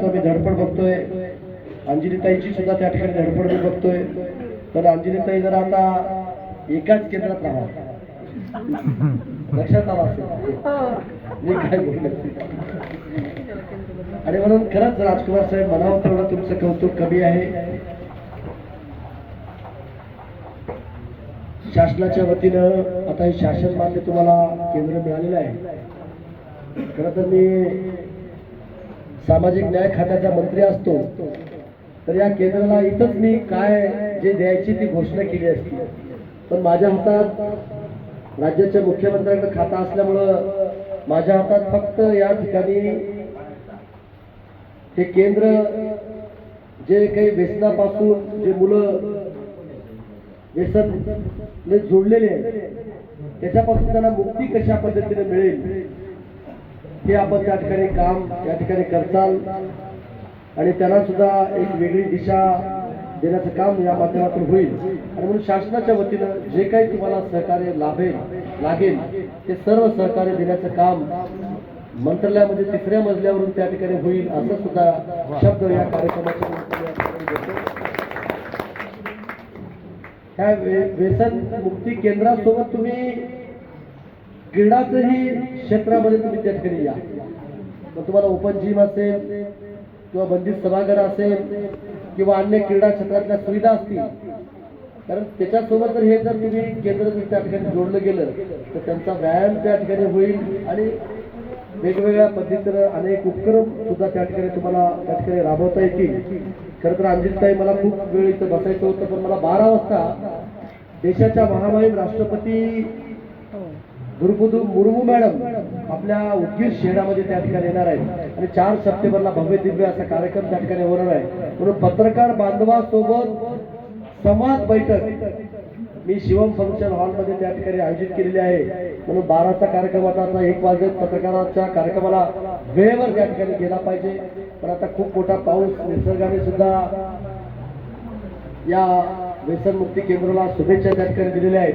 बघतो मी धडपड बघतोय. अंजलीताईची सुद्धा त्या ठिकाणी धडपड मी बघतोय. तर अंजलीताई जर आता एकाच केंद्रात राहा. लक्षात आला असेल. मी काय आणि म्हणून खरंच राजकुमार साहेब म्हणावं तेवढं तुमचं कौतुक कमी आहे. शासनाच्या वतीनं आता हे शासन मान्य तुम्हाला केंद्र मिळालेलं आहे. खरं तर मी सामाजिक न्याय खात्याचा मंत्री असतो तर या केंद्राला इथंच मी काय जे द्यायची ती घोषणा केली असती. पण माझ्या हातात राज्याच्या मुख्यमंत्र्यांकडे खाता असल्यामुळं माझ्या हातात फक्त या ठिकाणी हे केंद्र जे काही व्यसनापासून जे मुलं व्यसन जोडलेले आहेत त्याच्यापासून त्यांना मुक्ती कशा पद्धतीने मिळेल? ते आपण त्या ठिकाणी काम त्या ठिकाणी करताल आणि त्यांना सुद्धा एक वेगळी दिशा देण्याचं काम या माध्यमातून होईल. आणि म्हणून शासनाच्या वतीनं जे काही तुम्हाला सहकार्य लाभेल लागेल ते सर्व सहकार्य देण्याचं काम मंत्रालयामध्ये तिसऱ्या मजल्यावरून त्या ठिकाणी होईल असं सुद्धा शब्द या कार्यक्रमाच्या ह्या व्यसन मुक्ती केंद्रासोबत तुम्ही क्रीडाचंही क्षेत्रामध्ये तुम्ही त्या ठिकाणी या. मग तुम्हाला ओपन जिम असेल किंवा बंदित सभागृह असेल किंवा अन्य क्रीडा क्षेत्रातल्या सुविधा असतील कारण त्याच्यासोबत जर हे जर तुम्ही केंद्र जर त्या ठिकाणी जोडलं गेलं तर त्यांचा व्यायाम त्या ठिकाणी होईल आणि वेगवेगळ्या पद्धतीनं अनेक उपक्रम सुद्धा त्या ठिकाणी तुम्हाला त्या ठिकाणी राबवता येतील. खरं तर अंजितताई मला खूप वेळ इथं बसायचं होतं पण मला बारा वाजता देशाच्या महामहिम राष्ट्रपती द्रौपदी मुर्मू मॅडम आपल्या उदगीर शहरामध्ये त्या ठिकाणी येणार आहेत. आणि चार सप्टेंबरला भव्य दिव्य असा कार्यक्रम त्या ठिकाणी होणार आहे. म्हणून पत्रकार बांधवासोबत संवाद बैठक मी शिवम फंक्शन हॉलमध्ये त्या ठिकाणी आयोजित केलेली आहे. म्हणून बाराचा कार्यक्रम आता आता एक वाजत पत्रकाराच्या कार्यक्रमाला वेळेवर त्या ठिकाणी गेला पाहिजे. पण आता खूप मोठा पाऊस निसर्गाने सुद्धा या व्यसनमुक्ती केंद्राला शुभेच्छा त्या ठिकाणी दिलेल्या आहेत.